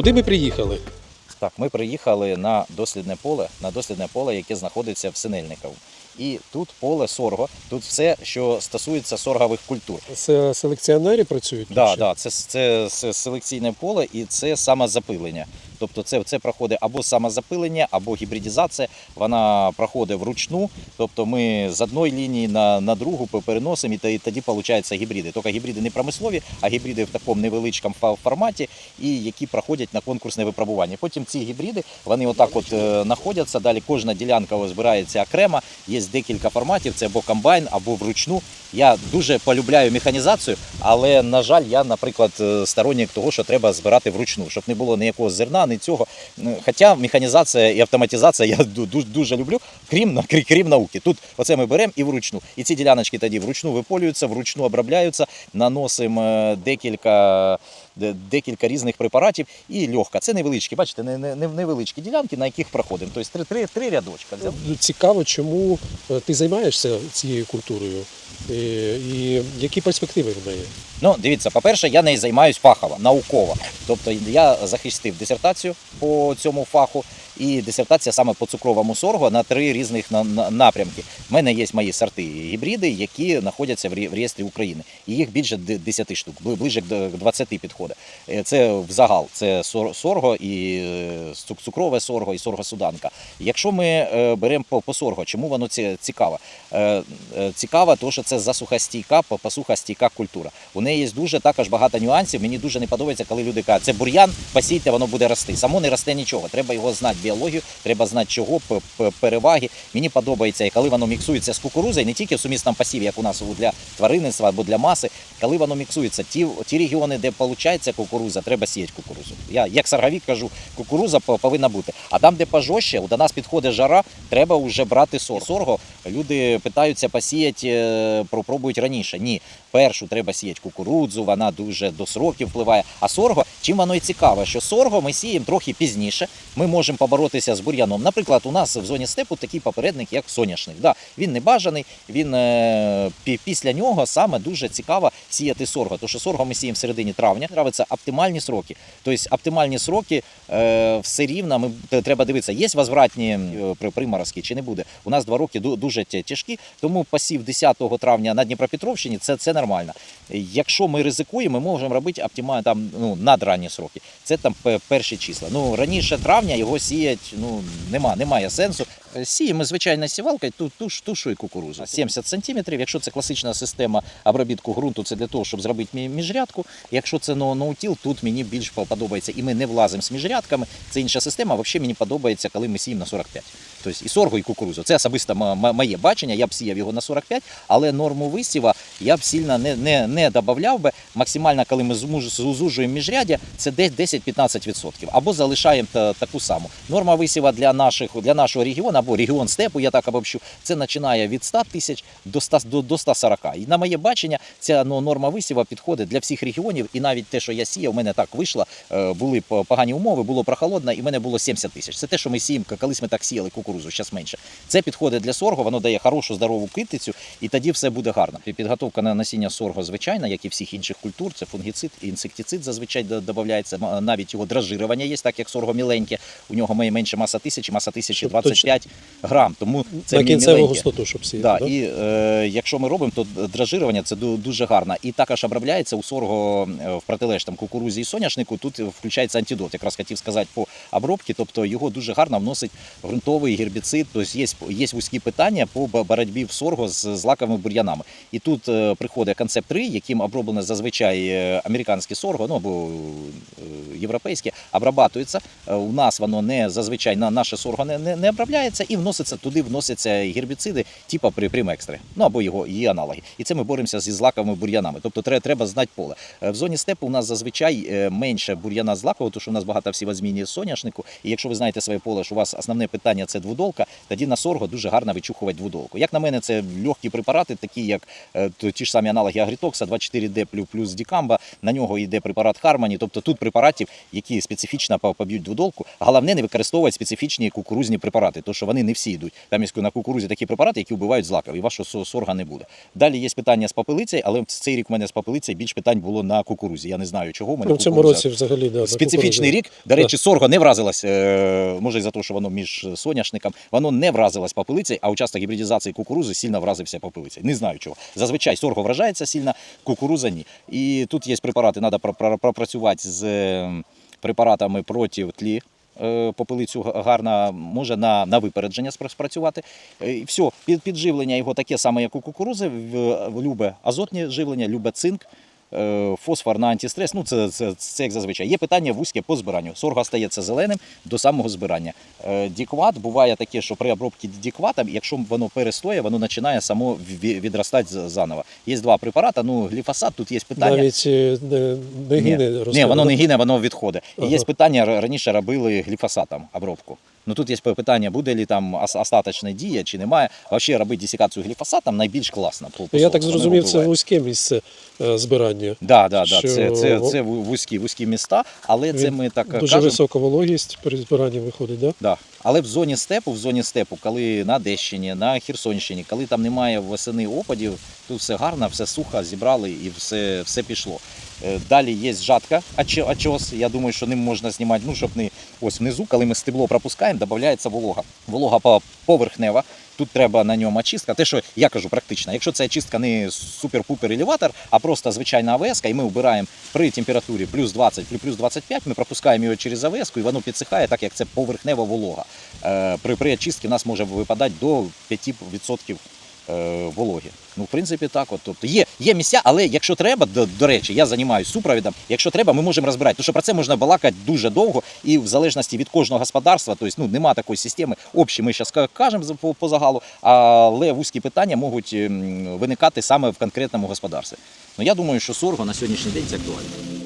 Куди ми приїхали? Так, ми приїхали на дослідне поле, на дослідне поле, яке знаходиться в Синельникову. І тут поле сорго, тут все, що стосується соргових культур. Це селекціонери працюють? Так, Да, да, це, це, це селекційне поле і це самозапилення. Тобто це, це проходить або самозапилення, або гібридизація. Вона проходить вручну. Тобто ми з одної лінії на, на другу переносимо, і тоді виходить гібриди. Тільки гібриди не промислові, а гібриди в такому невеличкому форматі, і які проходять на конкурсне випробування. Потім ці гібриди вони отак от е, знаходяться. Далі кожна ділянка збирається окремо. Є декілька форматів: це або комбайн, або вручну. Я дуже полюбляю механізацію, але на жаль, я, наприклад, е, сторонник того, що треба збирати вручну, щоб не було ніякого зерна, ні цього. Хоча механізація і автоматизація я ду- ду- дуже люблю, крім крім науки. Тут оце ми беремо і вручну. І ці діляночки тоді вручну виполюються, вручну обробляються, наносимо е, декілька. Де- Декілька різних препаратів і легка. Це невеличкі, бачите, не, не, не- невеличкі ділянки, на яких проходимо. Тобто три, три, три рядочка. Цікаво, чому е, ти займаєшся цією культурою і, і які перспективи в неї? Ну, дивіться, по-перше, я нею займаюся фахово, науково. Тобто я захистив дисертацію по цьому фаху, і дисертація саме по цукровому соргу на три різних на- на- напрямки. У мене є мої сорти гібриди, які знаходяться в реєстрі України. І їх більше 10 штук, бли- ближче до 20 підходить. Е, Це загал, це сорго і е, цукрове сорго, і сорго-суданка. Якщо ми е, беремо по, сорго, чому воно ці- цікаве? Цікаво, тому що це засухостійка, по- посухостійка культура. У неї є дуже також багато нюансів. Мені дуже не подобається, коли люди кажуть, це бур'ян, посійте, воно буде рости. Само не росте нічого. Треба його знати біологію, треба знати чого, переваги. Мені подобається, і коли воно міксується з кукурузою, не тільки в сумісному посіві, як у нас для тваринництва або для маси, коли воно міксується, ті, ті регіони, де виходить кукуруза, треба сіяти кукурузу. Я як саргавік кажу, кукуруза по- повинна бути. А там, де пожорще, до нас підходить жара, треба вже брати сорго. Сорго люди питаються посіяти, пропробують раніше. Ні, першу треба сіяти кукурудзу, вона дуже до сроків впливає. А сорго, чим воно і цікаве, що сорго ми сіємо трохи пізніше. Ми можемо поборотися з бур'яном. Наприклад, у нас в зоні степу такий попередник, як соняшник. Да, він не бажаний, він е, після нього саме дуже цікаво сіяти сорго. Тому що сорго ми сіємо в середині травня. Нравиться оптимальні сроки. Тобто оптимальні сроки е, все рівно ми треба дивитися, є возвратні е, приморозки чи не буде. У нас два роки дуже тяжкі, тому посів 10 травня на Дніпропетровщині це, це нормально. Якщо ми ризикуємо, ми можемо робити оптимально там ну надранні сроки. Це там перші числа. Ну раніше травня його сіять ну нема, немає сенсу. Е, Сіємо звичайно сівалкою, ту, туш, тушу і кукурузу. 70 сантиметрів. Якщо це класична система обробітку ґрунту, це для того, щоб зробити міжрядку. Якщо це ноутіл, тут мені більш подобається. І ми не влазимо з міжрядками. Це інша система. Взагалі мені подобається, коли ми сіємо на 45. Тобто і сорго, і кукурузу. Це особисто моє бачення. Я б сіяв його на 45, але норму висіва я б сильно не, не, не додавав би. Максимально, коли ми зужуємо міжряддя, це десь 10-15%. Або залишаємо таку саму. Норма висіва для, наших, для нашого регіону або регіон степу, я так обобщу, це починає від 100 тисяч до 100, до, до 140. І на моє бачення, ця ну, норма висіва підходить для всіх регіонів. І навіть те, що я сіяв, у мене так вийшло, е, були погані умови, було прохолодно, і в мене було 70 тисяч. Це те, що ми сіємо, колись ми так сіяли кукурузу, зараз менше. Це підходить для сорго, воно дає хорошу здорову китицю, і тоді все буде гарно. Підготовка на насіння сорго звичайна, як і всіх інших культур, це фунгіцид і інсектицид зазвичай до- додається. Навіть його дражирування є, так як сорго міленьке. У нього має менше маса тисячі, маса тисячі Щоб 25 грам. Тому це на кінцеву густоту, щоб сіяти. Да, да? і е, якщо ми робимо, то дражирування це ду- дуже гарно. І також обробляється у сорго е, в протилеж там кукурузі і соняшнику. Тут включається антидот. Якраз хотів сказати по обробці, тобто його дуже гарно вносить ґрунтовий гербіцид. Тобто є, є вузькі питання по боротьбі в сорго з злаковими бур'янами. І тут е, приходить концепт 3, яким оброблено зазвичай е, американське сорго, ну або європейське, обрабатується. Е, У нас воно не зазвичай на наше сорго не, не, не обробляється і вноситься туди, вносяться гербіциди, при примекстри, ну або його її аналоги. І це ми боремося зі злаковими бур'янами. Тобто треба, треба знати поле. Е, В зоні степу у нас зазвичай е, менше бур'яна злакового, тому що у нас багато всівозмінні соняшнику. І якщо ви знаєте своє поле, що у вас основне питання це двудолка, тоді на сорго дуже гарно вичухувати двудолку. Як на мене, це легкі препарати, такі як е, ті ж самі аналоги Агрітокса, 24D плюс, плюс Дікамба, на нього йде препарат Хармоні. Тобто тут препаратів, які специфічно поб'ють двудолку. Головне не використовувати специфічні кукурузні препарати, тому що вони не всі йдуть. Там на кукурузі такі препарати, які вбивають злаків, і вашого сорга не буде. Далі є питання з попелицею, але цей рік в мене з попелицею більш питань було на кукурузі. Я не знаю чого. мене Ну, в цьому році взагалі да, Специфічний рік. До речі, сорго не вразилась, е, може із-за того, що воно між соняшником, воно не вразилось попелицею, а участок гібридизації кукурузи сильно вразився попелицею. Не знаю чого. Зазвичай сорго вражається сильно, кукуруза ні. І тут є препарати, треба пропрацювати з е, препаратами проти тлі. е, Попелицю га- гарно може на, на випередження спрацювати. Е, І все, під, підживлення його таке саме, як у кукурузи, в, любе азотне живлення, любе цинк, фосфор на антистрес. Ну, це, це, це як зазвичай. Є питання вузьке по збиранню. Сорго стається зеленим до самого збирання. Е, Дікват буває таке, що при обробці дікватом, якщо воно перестоє, воно починає само відростати заново. Є два препарати. Ну, гліфосат, тут є питання. Навіть е, не, не гине ні, росте, воно не гине, воно відходить. І є питання, раніше робили гліфосатом обробку. Ну тут є питання, буде ли там остаточна дія чи немає. Взагалі робити десикацію гліфосатом найбільш класно. По, по Я так зрозумів, це вузьке місце е, збирання. Да, да, да. що Це, це, це вузькі, вузькі міста, але це ми так Дуже кажемо. висока вологість при збиранні виходить, да? Да. Але в зоні степу, в зоні степу, коли на Одещині, на Херсонщині, коли там немає восени опадів, тут все гарно, все сухо, зібрали і все, все пішло. Е, Далі є жатка, очос. Я думаю, що ним можна знімати, ну щоб не ось внизу, коли ми стебло пропускаємо, додається волога. Волога поверхнева. Тут треба на ньому очистка. Те, що я кажу, практично. Якщо це очистка не супер-пупер елеватор, а просто звичайна АВС, і ми вбираємо при температурі плюс 20, плюс 25, ми пропускаємо його через АВС, і воно підсихає, так як це поверхнева волога. Е, При, при очистці в нас може випадати до 5% е, вологи. Ну, в принципі, так. От. Тобто є, є місця, але якщо треба, до, до речі, я займаюся супровідом. Якщо треба, ми можемо розбирати. Тому що про це можна балакати дуже довго, і в залежності від кожного господарства, тобто ну, нема такої системи. Общі ми зараз кажемо по, по загалу, але вузькі питання можуть ем, виникати саме в конкретному господарстві. Ну я думаю, що сорго на сьогоднішній день це актуально.